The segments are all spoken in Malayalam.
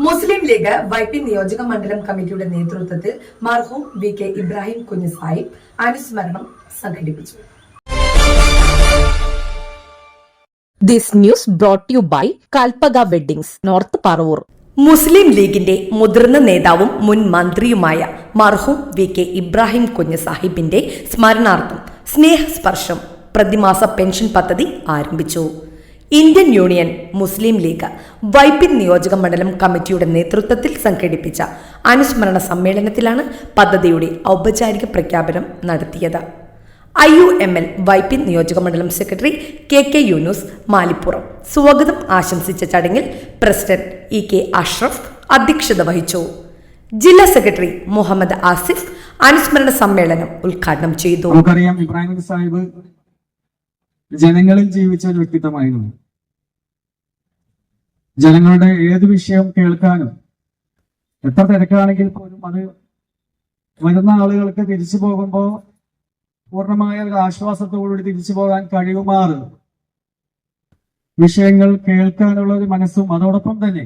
മുസ്ലിം ലീഗ് വൈപ്പി നിയോജക മണ്ഡലം കമ്മിറ്റിയുടെ നേതൃത്വത്തിൽ മർഹൂം വി കെ ഇബ്രാഹിം കുഞ്ഞു സാഹിബ് അനുസ്മരണം സംഘടിപ്പിച്ചു this news brought you by by Kalpaga north Paravur. Muslim ലീഗിന്റെ മുതിർന്ന നേതാവും മുൻ മന്ത്രിയുമായ മർഹൂം വി കെ ഇബ്രാഹിം കുഞ്ഞു സാഹിബിന്റെ സ്മരണാർത്ഥം സ്നേഹസ്പർശം പ്രതിമാസ പെൻഷൻ പദ്ധതി ആരംഭിച്ചു Indian Union Muslim League Vypin നിയോജക മണ്ഡലം കമ്മിറ്റിയുടെ നേതൃത്വത്തിൽ സംഘടിപ്പിച്ച അനുസ്മരണ സമ്മേളനത്തിലാണ് പദ്ധതിയുടെ ഔപചാരിക പ്രഖ്യാപനം നടത്തിയത്. I U M L Vypin നിയോജക മണ്ഡലം secretary K K Yunus Malippuram സ്വാഗതം ആശംസിച്ച ചടങ്ങിൽ പ്രസിഡന്റ് ഇ കെ അഷ്റഫ് അധ്യക്ഷത വഹിച്ചു. ജില്ലാ സെക്രട്ടറി മുഹമ്മദ് ആസിഫ് അനുസ്മരണ സമ്മേളനം ഉദ്ഘാടനം ചെയ്തു. ഇബ്രാഹിം സാഹിബ് ജനങ്ങളിൽ ജീവിച്ച ഒരു വ്യക്തിത്വമായിരുന്നു. ജനങ്ങളുടെ ഏത് വിഷയം കേൾക്കാനും എത്ര തിരക്കാണെങ്കിൽ പോലും അത് വരുന്ന ആളുകൾക്ക് തിരിച്ചു പോകുമ്പോൾ പൂർണമായ ഒരു ആശ്വാസത്തോടുകൂടി തിരിച്ചു പോകാൻ കഴിയുമാറ്. വിഷയങ്ങൾ കേൾക്കാനുള്ള ഒരു മനസ്സും അതോടൊപ്പം തന്നെ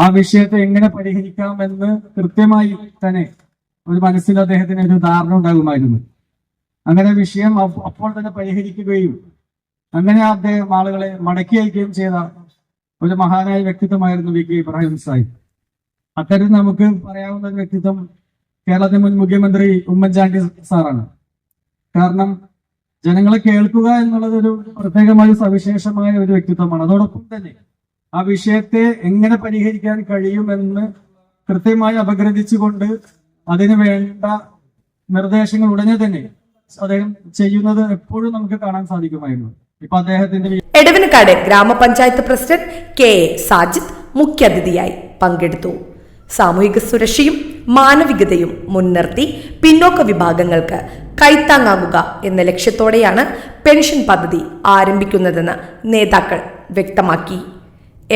ആ വിഷയത്തെ എങ്ങനെ പരിഹരിക്കാം എന്ന് കൃത്യമായി തന്നെ ഒരു മനസ്സിൽ അദ്ദേഹത്തിന് ഒരു ധാരണ ഉണ്ടാകുമായിരുന്നു. അങ്ങനെ വിഷയം അപ്പോൾ തന്നെ പരിഹരിക്കുകയും അങ്ങനെ അദ്ദേഹം ആളുകളെ മടക്കി അയക്കുകയും ചെയ്ത ഒരു മഹാനായ വ്യക്തിത്വമായിരുന്നു വി കെ ഇബ്രാഹിം സാഹിബ് അത്തരത്തിൽ നമുക്ക് പറയാവുന്ന ഒരു വ്യക്തിത്വം കേരളത്തിലെ മുൻ മുഖ്യമന്ത്രി ഉമ്മൻചാണ്ടി സാറാണ്. കാരണം ജനങ്ങളെ കേൾക്കുക എന്നുള്ളത് ഒരു പ്രത്യേകമായ സവിശേഷമായ ഒരു വ്യക്തിത്വമാണ്. അതോടൊപ്പം തന്നെ ആ വിഷയത്തെ എങ്ങനെ പരിഹരിക്കാൻ കഴിയുമെന്ന് കൃത്യമായി അപഗ്രഥിച്ചുകൊണ്ട് അതിന് വേണ്ട നിർദ്ദേശങ്ങൾ ഉടനെ തന്നെ അദ്ദേഹം ചെയ്യുന്നത് എപ്പോഴും നമുക്ക് കാണാൻ സാധിക്കുമായിരുന്നു. എടവനക്കാട് ഗ്രാമപഞ്ചായത്ത് പ്രസിഡന്റ് കെ എ സാജിദ് മുഖ്യാതിഥിയായി പങ്കെടുത്തു. സാമൂഹിക സുരക്ഷയും മാനവികതയും മുൻനിർത്തി പിന്നോക്ക വിഭാഗങ്ങൾക്ക് കൈത്താങ്ങാകുക എന്ന ലക്ഷ്യത്തോടെയാണ് പെൻഷൻ പദ്ധതി ആരംഭിക്കുന്നതെന്ന് നേതാക്കൾ വ്യക്തമാക്കി.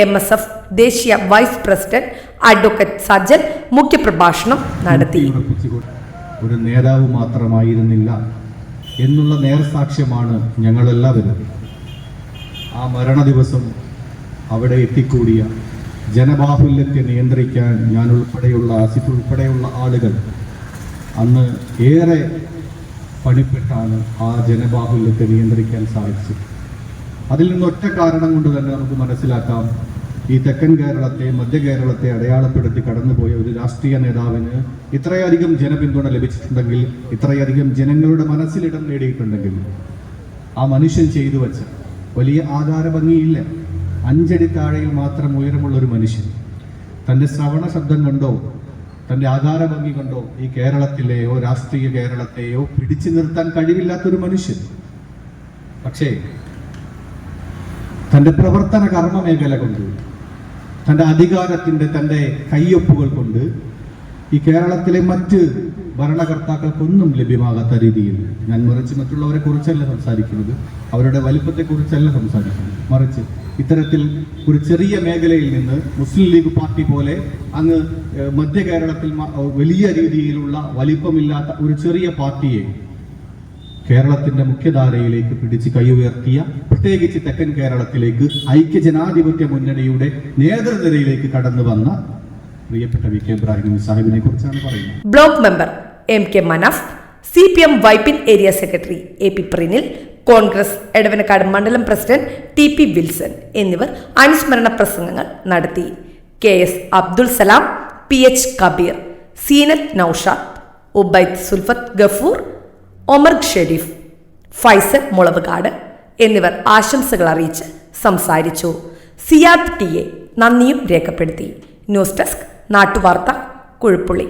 എം എസ് എഫ് ദേശീയ വൈസ് പ്രസിഡന്റ് അഡ്വക്കേറ്റ് സജ്ജൻ മുഖ്യപ്രഭാഷണം നടത്തി. ഒരു നേതാവ് മാത്രമായിരുന്നില്ല എന്നുള്ള നേർസാക്ഷ്യമാണ് ഞങ്ങളെല്ലാവരും. ആ മരണ ദിവസം അവിടെ എത്തിക്കൂടിയ ജനബാഹുല്യത്തെ നിയന്ത്രിക്കാൻ ഞാൻ ഉൾപ്പെടെയുള്ള ആസിഫ് ഉൾപ്പെടെയുള്ള ആളുകൾ അന്ന് ഏറെ പണിപ്പെട്ടാണ് ആ ജനബാഹുല്യത്തെ നിയന്ത്രിക്കാൻ സാധിച്ചത്. അതിൽ നിന്ന് ഒറ്റ കാരണം കൊണ്ട് തന്നെ നമുക്ക് മനസ്സിലാക്കാം. ഈ തെക്കൻ കേരളത്തെ മധ്യ കേരളത്തെ അടയാളപ്പെടുത്തി കടന്നുപോയ ഒരു രാഷ്ട്രീയ നേതാവിന് ഇത്രയധികം ജനപിന്തുണ ലഭിച്ചിട്ടുണ്ടെങ്കിൽ ഇത്രയധികം ജനങ്ങളുടെ മനസ്സിലിടം നേടിയിട്ടുണ്ടെങ്കിൽ ആ മനുഷ്യൻ ചെയ്തു വച്ച വലിയ ആധാര ഭംഗിയില്ല അഞ്ചടി താഴെയിൽ മാത്രം ഉയരമുള്ള ഒരു മനുഷ്യൻ. തന്റെ ശ്രവണ ശബ്ദം കൊണ്ടോ? തന്റെ ആധാര ഭംഗി കൊണ്ടോ? ഈ കേരളത്തിലെയോ രാഷ്ട്രീയ കേരളത്തെയോ പിടിച്ചു നിർത്താൻ കഴിവില്ലാത്തൊരു മനുഷ്യൻ. പക്ഷേ തന്റെ പ്രവർത്തന കർമ്മ മേഖല കൊണ്ട് തന്റെ അധികാരത്തിന്റെ തന്റെ കയ്യൊപ്പുകൾ കൊണ്ട് ഈ കേരളത്തിലെ മറ്റ് ഭരണകർത്താക്കൾക്കൊന്നും ലഭ്യമാകാത്ത രീതിയിൽ ഞാൻ മറിച്ച് മറ്റുള്ളവരെ കുറിച്ചല്ല സംസാരിക്കുന്നത് അവരുടെ വലിപ്പത്തെക്കുറിച്ചല്ല സംസാരിക്കുന്നത്. മറിച്ച് ഇത്തരത്തിൽ ഒരു ചെറിയ മേഖലയിൽ നിന്ന് മുസ്ലിം ലീഗ് പാർട്ടി പോലെ അങ്ങ് മധ്യ കേരളത്തിൽ വലിയ രീതിയിലുള്ള വലിപ്പമില്ലാത്ത ഒരു ചെറിയ പാർട്ടിയെ കേരളത്തിന്റെ മുഖ്യധാരയിലേക്ക് പിടിച്ച് കൈയുയർത്തിയ പ്രത്യേകിച്ച് തെക്കൻ കേരളത്തിലേക്ക് ഐക്യ ജനാധിപത്യ മുന്നണിയുടെ നേതൃനിരയിലേക്ക് കടന്നു വന്ന പ്രിയപ്പെട്ട വി കെ ഇബ്രാഹിം സാഹിബിനെ കുറിച്ചാണ് പറയുന്നത്. Block member M K Manaf C P M Vypin area secretary A P Prinil Congress Edavanakkad മണ്ഡലം പ്രസിഡന്റ് ടി പി വിൽസൺ എന്നിവർ അനുസ്മരണ പ്രസംഗങ്ങൾ നടത്തി. K S Abdul Salam P H Kabir Seenath Noushad Ubaid Sulfath Gafoor Omar Shareef Faisal Mulavukad എന്നിവർ ആശംസകൾ അറിയിച്ച് സംസാരിച്ചു. സിയാദ് ടി എ നന്ദിയും രേഖപ്പെടുത്തി. News desk നാട്ടുവാർത്ത കുഴപ്പുള്ളി